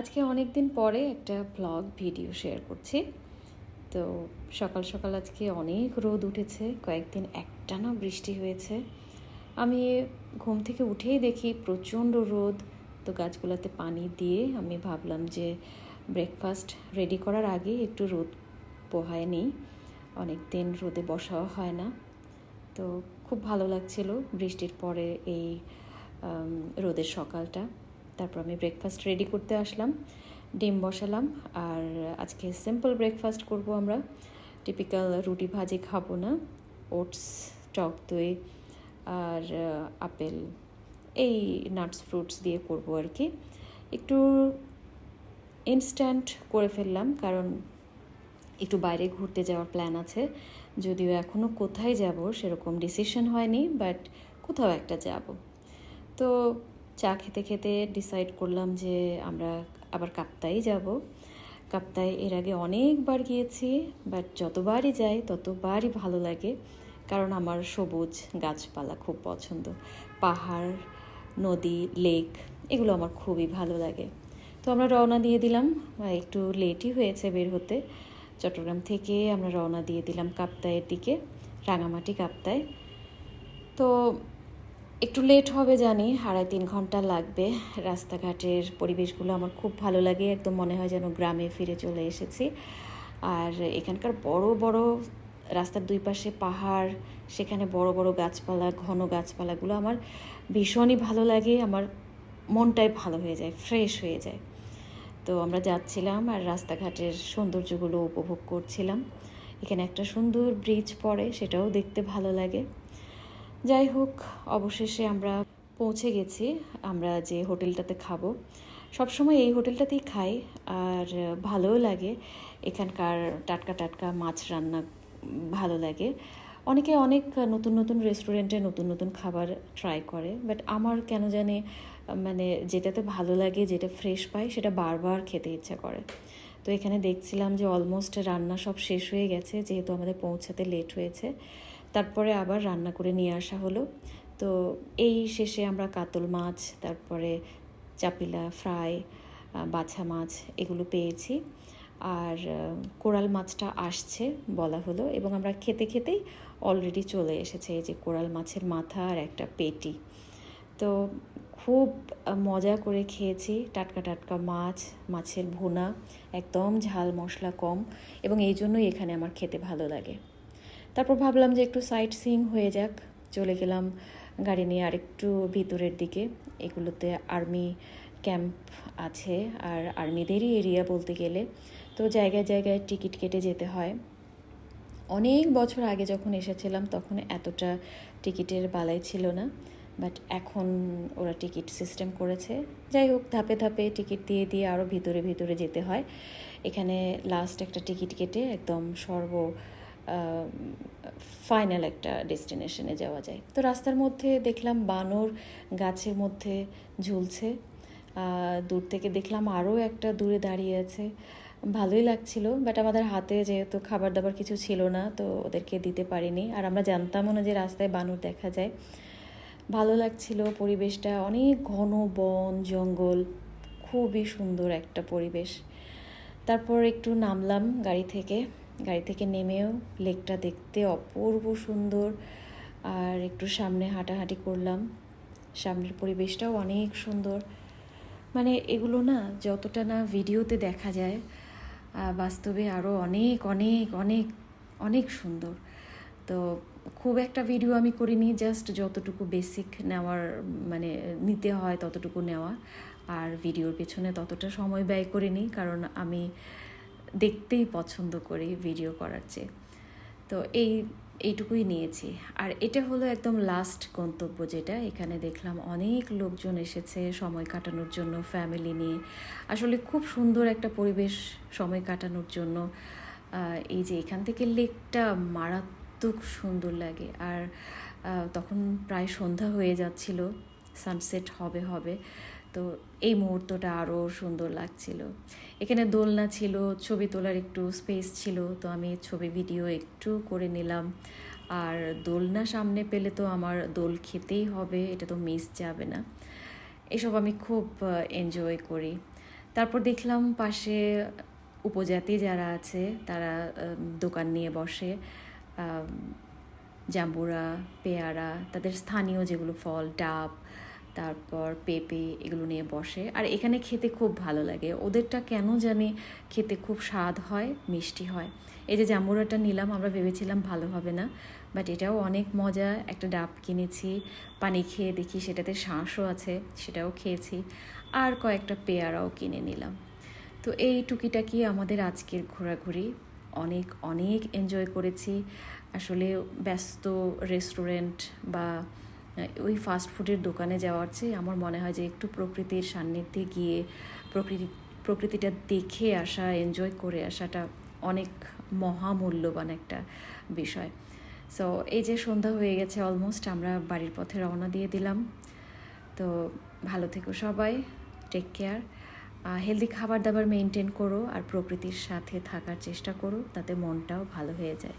আজকে অনেক দিন পরে একটা ব্লগ ভিডিও শেয়ার করছি। তো সকাল সকাল আজকে অনেক রোদ উঠেছে, কয়েকদিন একটানা বৃষ্টি হয়েছে। আমি ঘুম থেকে উঠেই দেখি প্রচণ্ড রোদ। তো গাছগুলোতে পানি দিয়ে আমি ভাবলাম যে ব্রেকফাস্ট রেডি করার আগে একটু রোদ পোহায় নিই। অনেক দিন রোদে বসাও হয় না। তো খুব ভালো লাগছিল বৃষ্টির পরে এই রোদের সকালটা। তারপর আমি ব্রেকফাস্ট রেডি করতে আসলাম, ডিম বসালাম, আর আজকে সিম্পল ব্রেকফাস্ট করব আমরা। টিপিক্যাল রুটি ভাজি খাব না ওটস টক দই, আর আপেল, এই নাটস ফ্রুটস দিয়ে করব আর কি। একটু ইনস্ট্যান্ট করে ফেললাম, কারণ একটু বাইরে ঘুরতে যাওয়ার প্ল্যান আছে। যদিও এখনও কোথায় যাব সেরকম ডিসিশন হয়নি বাট কোথাও একটা যাব। তো চা খেতে খেতে ডিসাইড করলাম যে আমরা আবার কাপ্তাই যাব। কাপ্তাই এর আগে অনেকবার গিয়েছি বাট যতবারই যাই ততবারই ভালো লাগে, কারণ আমার সবুজ গাছপালা খুব পছন্দ। পাহাড়, নদী লেক এগুলো আমার খুবই ভালো লাগে। তো আমরা রওনা দিয়ে দিলাম একটু লেটই হয়েছে বের হতে। চট্টগ্রাম থেকে আমরা রওনা দিয়ে দিলাম কাপ্তায়ের দিকে, রাঙামাটি কাপ্তায় তো একটু লেট হবে জানি, আড়াই তিন ঘণ্টা লাগবে। রাস্তাঘাটের পরিবেশগুলো আমার খুব ভালো লাগে, একদম মনে হয় যেন গ্রামে ফিরে চলে এসেছি। আর এখানকার বড় বড় রাস্তার দুই পাশে পাহাড়, সেখানে বড় বড় গাছপালা, ঘন গাছপালাগুলো আমার ভীষণই ভালো লাগে, আমার মনটাই ভালো হয়ে যায় ফ্রেশ হয়ে যায়। তো আমরা যাচ্ছিলাম আর রাস্তাঘাটের সৌন্দর্যগুলো উপভোগ করছিলাম। এখানে একটা সুন্দর ব্রিজ পড়ে, সেটাও দেখতে ভালো লাগে। যাই হোক, অবশেষে আমরা পৌঁছে গেছি। আমরা যে হোটেলটাতে খাব, সবসময় এই হোটেলটাতেই খাই আর ভালোও লাগে। এখানকার টাটকা টাটকা মাছ রান্না ভালো লাগে। অনেকে অনেক নতুন নতুন রেস্টুরেন্টে নতুন নতুন খাবার ট্রাই করে বাট আমার কেন জানি মানে যেটাতে ভালো লাগে, যেটা ফ্রেশ পাই, সেটা বারবার খেতে ইচ্ছা করে। তো এখানে দেখছিলাম যে অলমোস্ট রান্না সব শেষ হয়ে গেছে, যেহেতু আমাদের পৌঁছাতে লেট হয়েছে। তারপরে আবার রান্না করে নিয়ে আসা হলো। তো এই শেষে আমরা কাতল মাছ, তারপরে চাপিলা ফ্রাই বাছা মাছ এগুলো পেয়েছি। আর কোরাল মাছটা আসছে বলা হলো এবং আমরা খেতে খেতেই অলরেডি চলে এসেছে এই যে কোরাল মাছের মাথা আর একটা পেটি। তো খুব মজা করে খেয়েছি। টাটকা টাটকা মাছ, মাছের ভুনা, একদম ঝাল মশলা কম এবং এই জন্যই এখানে আমার খেতে ভালো লাগে। তারপর ভাবলাম যে একটু সাইট সিইং হয়ে যাক, চলে গেলাম গাড়ি নিয়ে আরেকটু ভিতরের দিকে। এগুলোতে আর্মি ক্যাম্প আছে আর আর্মিদেরই এরিয়া বলতে গেলে। তো জায়গায় জায়গায় টিকিট কেটে যেতে হয়। অনেক বছর আগে যখন এসেছিলাম তখন এতটা টিকিটের বালাই ছিল না বাট এখন ওরা টিকিট সিস্টেম করেছে। যাই হোক, ধাপে ধাপে টিকিট দিয়ে দিয়ে আরও ভিতরে ভিতরে যেতে হয়। এখানে লাস্ট একটা টিকিট কেটে একদম সর্ব ফাইনাল একটা ডেস্টিনেশনে যাওয়া যায়। তো রাস্তার মধ্যে দেখলাম বানর গাছের মধ্যে ঝুলছে। দূর থেকে দেখলাম আরও একটা দূরে দাঁড়িয়ে আছে। ভালোই লাগছিল বাট আমাদের হাতে যেহেতু খাবার দাবার কিছু ছিল না, তো ওদেরকে দিতে পারিনি। আর আমরা জানতামও না যে রাস্তায় বানর দেখা যায়। ভালো লাগছিল, পরিবেশটা অনেক ঘন বন, জঙ্গল, খুবই সুন্দর একটা পরিবেশ। তারপর একটু নামলাম গাড়ি থেকে। গাড়ি থেকে নেমেও লেকটা দেখতে অপূর্ব সুন্দর। আর একটু সামনে হাঁটাহাঁটি করলাম। সামনের পরিবেশটাও অনেক সুন্দর। মানে এগুলো না যতটা না ভিডিওতে দেখা যায় বাস্তবে আরও অনেক অনেক অনেক অনেক সুন্দর। তো খুব একটা ভিডিও আমি করিনি, জাস্ট যতটুকু বেসিক নেওয়ার মানে নিতে হয় ততটুকু নেওয়া। আর ভিডিওর পেছনে ততটা সময় ব্যয় করিনি, কারণ আমি দেখতেই পছন্দ করি ভিডিও করার চেয়ে। তো এই, এইটুকুই নিয়েছি। আর এটা হলো একদম লাস্ট গন্তব্য যেটা। এখানে দেখলাম অনেক লোকজন এসেছে সময় কাটানোর জন্য ফ্যামিলি নিয়ে। আসলে খুব সুন্দর একটা পরিবেশ সময় কাটানোর জন্য। এই যে এখান থেকে লেকটা মারাত্মক সুন্দর লাগে। আর তখন প্রায় সন্ধ্যা হয়ে যাচ্ছিল। সানসেট হবে হবে। তো এই মুহূর্তটা আরও সুন্দর লাগছিল। এখানে দোলনা ছিল, ছবি তোলার একটু স্পেস ছিল, তো আমি ছবি ভিডিও একটু করে নিলাম। আর দোলনা সামনে পেলে তো আমার দোল খেতেই হবে, এটা তো মিস যাবে না। এসব আমি খুব এনজয় করি। তারপর দেখলাম পাশে উপজাতি যারা আছে, তারা দোকান নিয়ে বসে। জাম্বুরা, পেয়ারা, তাদের স্থানীয় যেগুলো ফল, ডাব তারপর পেঁপে এগুলো নিয়ে বসে। আর এখানে খেতে খুব ভালো লাগে। ওদেরটা কেন জানি খেতে খুব স্বাদ হয়, মিষ্টি হয়। এই যে জাম্বুরাটা নিলাম, আমরা ভেবেছিলাম ভালো হবে না। বাট এটাও অনেক মজা। একটা ডাব কিনেছি, পানি খেয়ে দেখি সেটাতে শাঁসও আছে, সেটাও খেয়েছি। আর কয়েকটা পেয়ারাও কিনে নিলাম। তো এই টুকিটাকি আমাদের আজকের ঘোরাঘুরি। অনেক অনেক এনজয় করেছি। আসলে ব্যস্ত রেস্টুরেন্ট বা ওই ফাস্ট ফুডের দোকানে যাওয়ার চেয়ে আমার মনে হয় যে একটু প্রকৃতির সান্নিধ্যে গিয়ে প্রকৃতি, প্রকৃতিটা দেখে আসা এনজয় করে আসাটা অনেক মহামূল্যবান একটা বিষয়। সো এই যে সন্ধ্যা হয়ে গেছে অলমোস্ট আমরা বাড়ির পথে রওনা দিয়ে দিলাম। তো ভালো থেকো সবাই টেক কেয়ার হেলদি খাবার দাবার মেনটেন করো আর প্রকৃতির সাথে থাকার চেষ্টা করো, তাতে মনটাও ভালো হয়ে যায়।